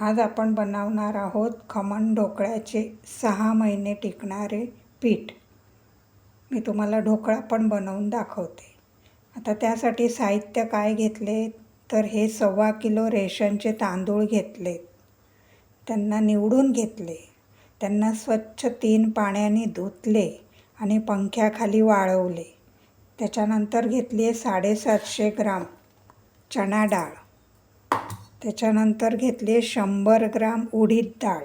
आज आपण बनवणार आहोत खमण ढोकळ्याचे सहा महिने टिकणारे पीठ. मी तुम्हाला ढोकळा पण बनवून दाखवते. आता त्यासाठी साहित्य काय घेतले? तर हे सव्वा किलो रेशनचे तांदूळ घेतले. त्यांना निवडून घेतले. त्यांना स्वच्छ तीन पाण्याने धुतले आणि पंख्याखाली वाळवले. त्याच्यानंतर घेतली आहे साडेसातशे ग्राम चणा डाळ. त्याच्यानंतर घेतली शंभर ग्राम उडीद डाळ.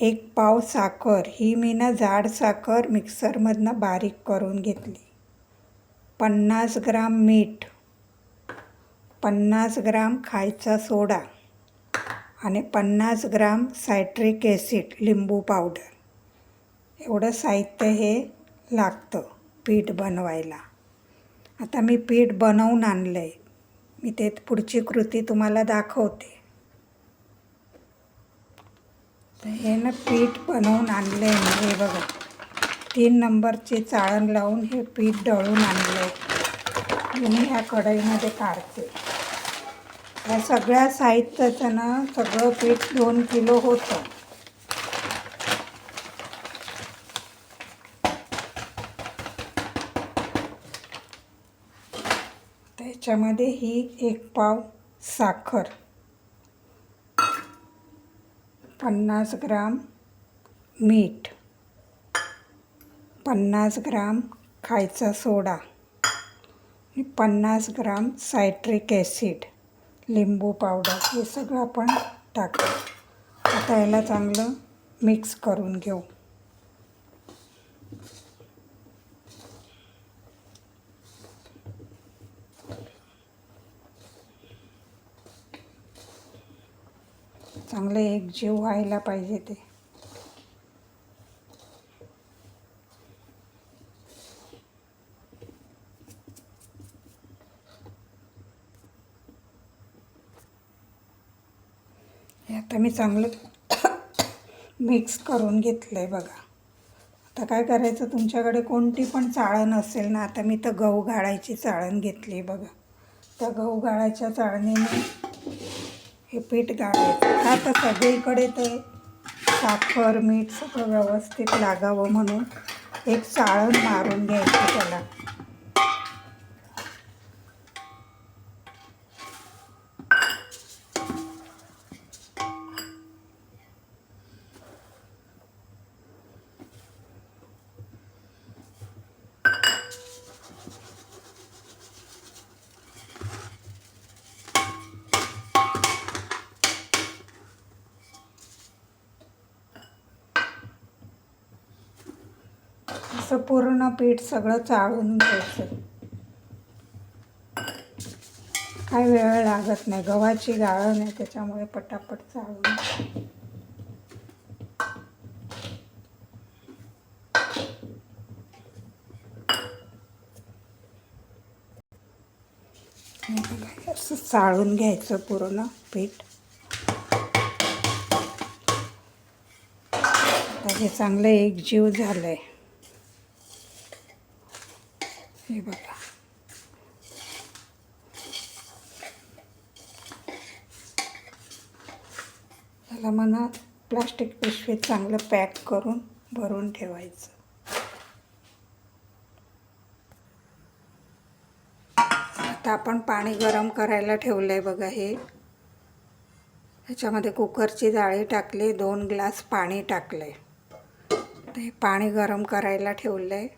एक पाव साखर. ही मी ना जाड साखर मिक्सरमधनं बारीक करून घेतली. पन्नास ग्राम मीठ. पन्नास ग्राम खायचा सोडा. आणि पन्नास ग्राम सायट्रिक ॲसिड लिंबू पावडर. एवढं साहित्य हे लागतं पीठ बनवायला. आता मी पीठ बनवून आणलं आहे मी ते पुढची कृती तुम्हाला दाखवते. तर हे ना पीठ बनवून आणलं आहे मी हे बघा. तीन नंबरचे चाळण लावून हे पीठ दळून आणलं आहे मी ह्या कढईमध्ये काढते. या सगळ्या साहित्याचं ना सगळं पीठ दोन किलो होतं. त्याच्यामध्ये ही एक पाव साखर. पन्नास ग्राम मीठ. पन्नास ग्राम खायचा सोडा. पन्नास ग्राम सायट्रिक ॲसिड लिंबू पावडर हे सगळं आपण टाकू. आता याला चांगलं मिक्स करून घेऊ. चांगला एक जीव व्हायला पाहिजे ते. आता मी चांगलं मिक्स करून घेतलं आहे बघा. आता काय करायचं? तुमच्याकडे कोणती पण चाळण असेल ना आता मी तर गहू गाळायची चाळण घेतली बघा. त्या गहू गाळायच्या चाळणीने हे पीठ गाळायचं. आता सगळीकडे ते साखर मीठ सगळं व्यवस्थित लागावं म्हणून एक चाळण मारून घ्यायचं त्याला. असं पूर्ण पीठ सगळं चाळून घ्यायचं. काय वेळ लागत नाही गव्हाची गाळण आहे त्याच्यामुळे पटापट चाळून असं चाळून घ्यायचं पूर्ण पीठ. आता हे चांगलं एकजीव झालं आहे हे बघा. त्याला म्हणा प्लास्टिक पिशवीत चांगलं पॅक करून भरून ठेवायचं. आता आपण पाणी गरम करायला ठेवलं आहे बघा हे. ह्याच्यामध्ये कुकरची जाळी टाकली दोन ग्लास पाणी टाकलं आहे तर हे पाणी गरम करायला ठेवलं आहे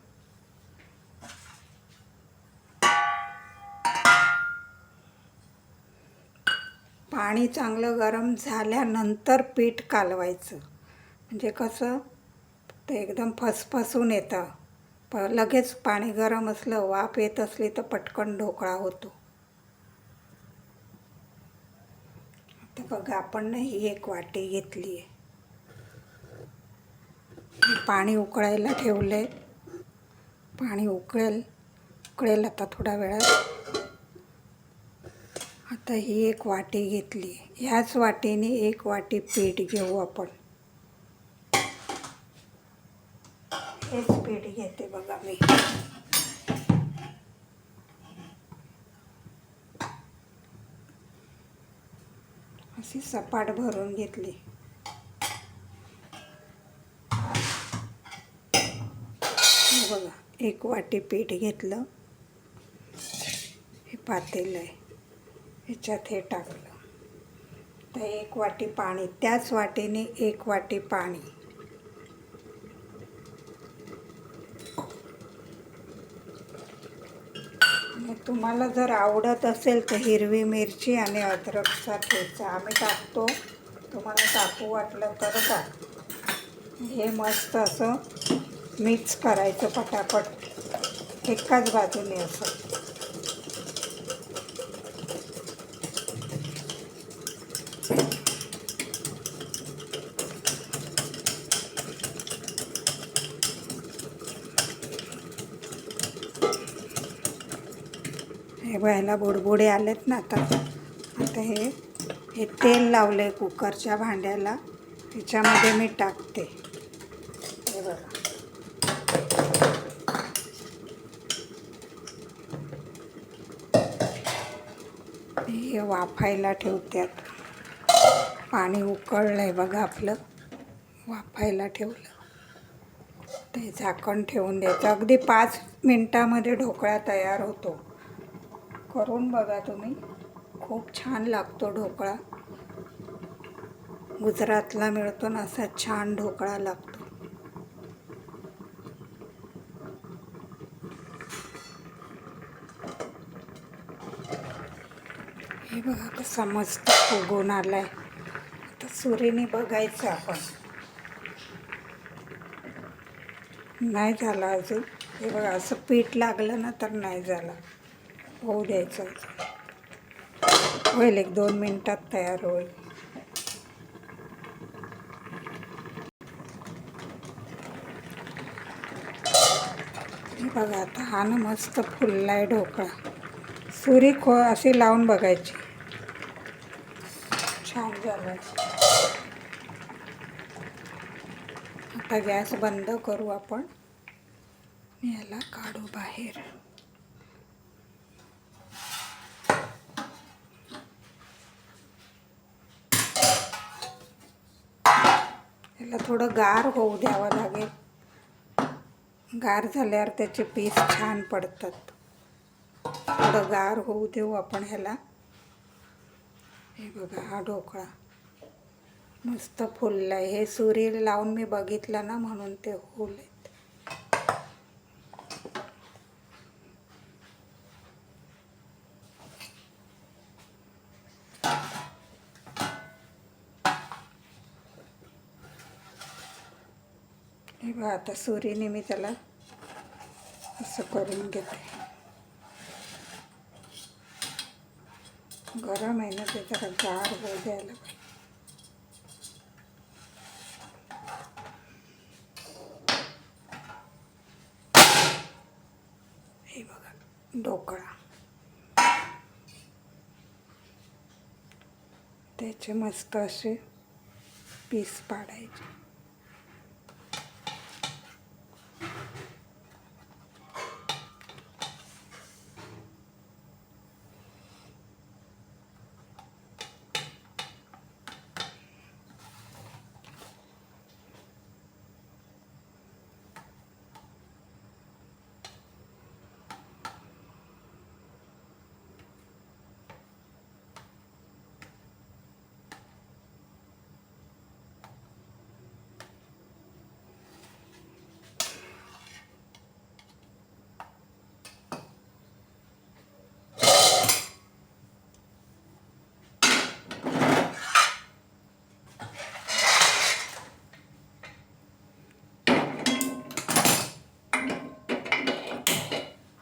पाणी चांगलं गरम झाल्यानंतर पीठ कालवायचं. म्हणजे कसं? ते एकदम फसफसून येतं. प लगेच पाणी गरम असलं वाफ येत असली तर पटकन ढोकळा होतो. आता बघा आपण ही एक वाटी घेतली आहे. पाणी उकळायला ठेवलं आहे पाणी उकळेल उकळेल आता थोड्या वेळात. तर ही एक वाटी घेतली. ह्याच वाटीने एक वाटी पीठ घेऊ आपण. हेच पीठ घेते बघा मी. अशी सपाट भरून घेतली. बघा एक वाटी पीठ घेतलं. हे पातेलं आहे. ह्याच्यात हे टाकलं. तर एक वाटी पाणी त्याच वाटीने एक वाटी पाणी. आणि तुम्हाला जर आवडत असेल तर हिरवी मिरची आणि अद्रकचा ठेचा. आम्ही टाकतो. तुम्हाला टाकू वाटलं तर टाक हे मस्त असं मिक्स करायचं पटापट. एकाच बाजूने असं. हे बघायला बुडबुडे आलेत ना आता. आता हे हे तेल लावलं आहे कुकरच्या भांड्याला. त्याच्यामध्ये मी टाकते. हे बघा. हे वाफायला ठेवत्यात. पाणी उकळलं आहे बघा आपलं. वाफायला ठेवलं. ते झाकण ठेवून द्यायचं. अगदी पाच मिनटामध्ये ढोकळा तयार होतो. करून बघा तुम्ही. खूप छान लागतो ढोकळा. गुजरातला मिळतो ना असा छान ढोकळा लागतो. हे बघा कसा मस्त फुगून आलाय. आता सुरीने बघायचं आपण. नाही झाला अजून. हे बघा असं पीठ लागलं ना तर नाही झालं. होऊ द्यायचं होईल एक दोन मिनटात तयार होईल. बघा आता हा ना मस्त आहे ढोकळा. सुरी खो अशी लावून बघायची. छान झालं आता गॅस बंद करू आपण. याला काढू बाहेर. याला थोडं गार होऊ द्यावं लागेल. गार झाल्यावर त्याचे पीस छान पडतात. थोडं गार होऊ देऊ आपण ह्याला. हे बघा हा ढोकळा. मस्त फुलला आहे हे सूर्य लावून मी बघितलं ना म्हणून ते फुल आहे बघा आता सुरीने मी त्याला असं करून घेते. गरम आहे ना ते त्याला गार होऊ द्यायला पाहिजे. हे बघा ढोकळा. त्याचे मस्त असे पीस पाडायचे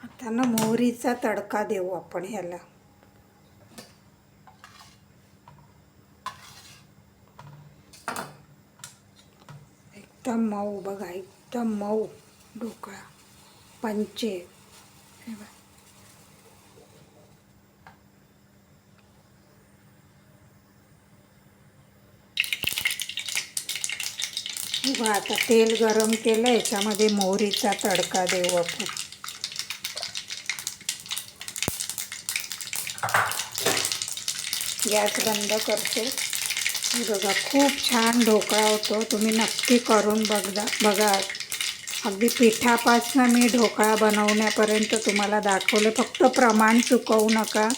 आता ना मोहरीचा तडका देऊ आपण ह्याला. एकदम मऊ बघा एकदम मऊ ढोकळा पंचे. आता तेल गरम केलं याच्यामध्ये मोहरीचा तडका देऊ आपण. गॅस बंद करते. हे बघा खूप छान ढोकळा होतो. तुम्ही नक्की करून बघा बघा. अगदी पिठापासनं मी ढोकळा बनवण्यापर्यंत तुम्हाला दाखवले. फक्त प्रमाण चुकवू नका.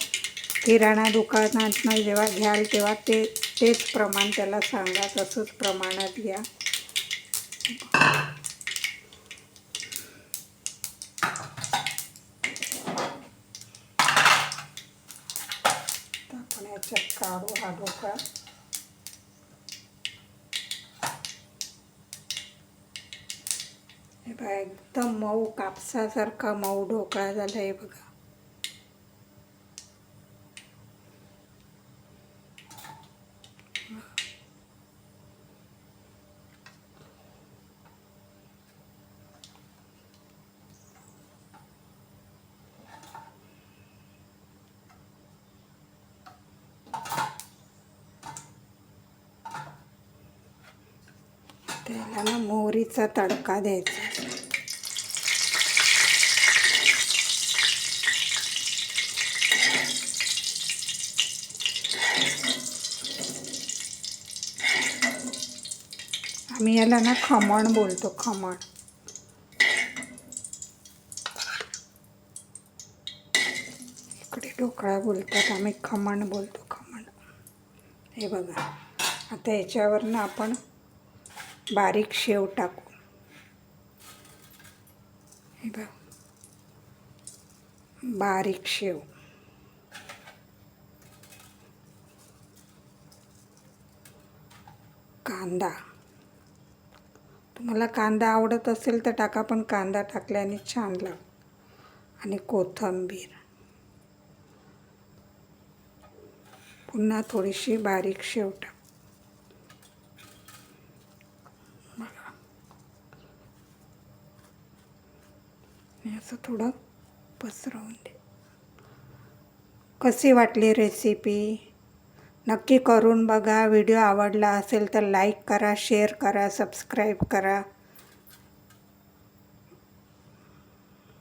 किराणा दुकानातनं जेव्हा घ्याल तेव्हा ते तेच प्रमाण त्याला सांगा. तसंच प्रमाणात घ्या. तर आपण हा ढोकळा हे बघा एकदम मऊ कापसासारखा मऊ ढोकळा झाला आहे बघा त्याला ना मोहरीचा तडका द्यायचा आम्ही याला ना खमण बोलतो खमण. इकडे ढोकळा बोलतात आम्ही खमण बोलतो खमण. हे बघा आता याच्यावरनं आपण बारीक शेव टाकू बघ. बारीक शेव. कांदा. तुम्हाला कांदा आवडत असेल तर टाका पण कांदा टाकल्याने छान लाग आणि कोथिंबीर. पुन्हा थोडीशी बारीक शेव टाक. आणि असं थोडं पसरवून दे. कशी वाटली रेसिपी नक्की करून बघा. व्हिडिओ आवडला असेल तर लाईक करा शेअर करा सबस्क्राईब करा.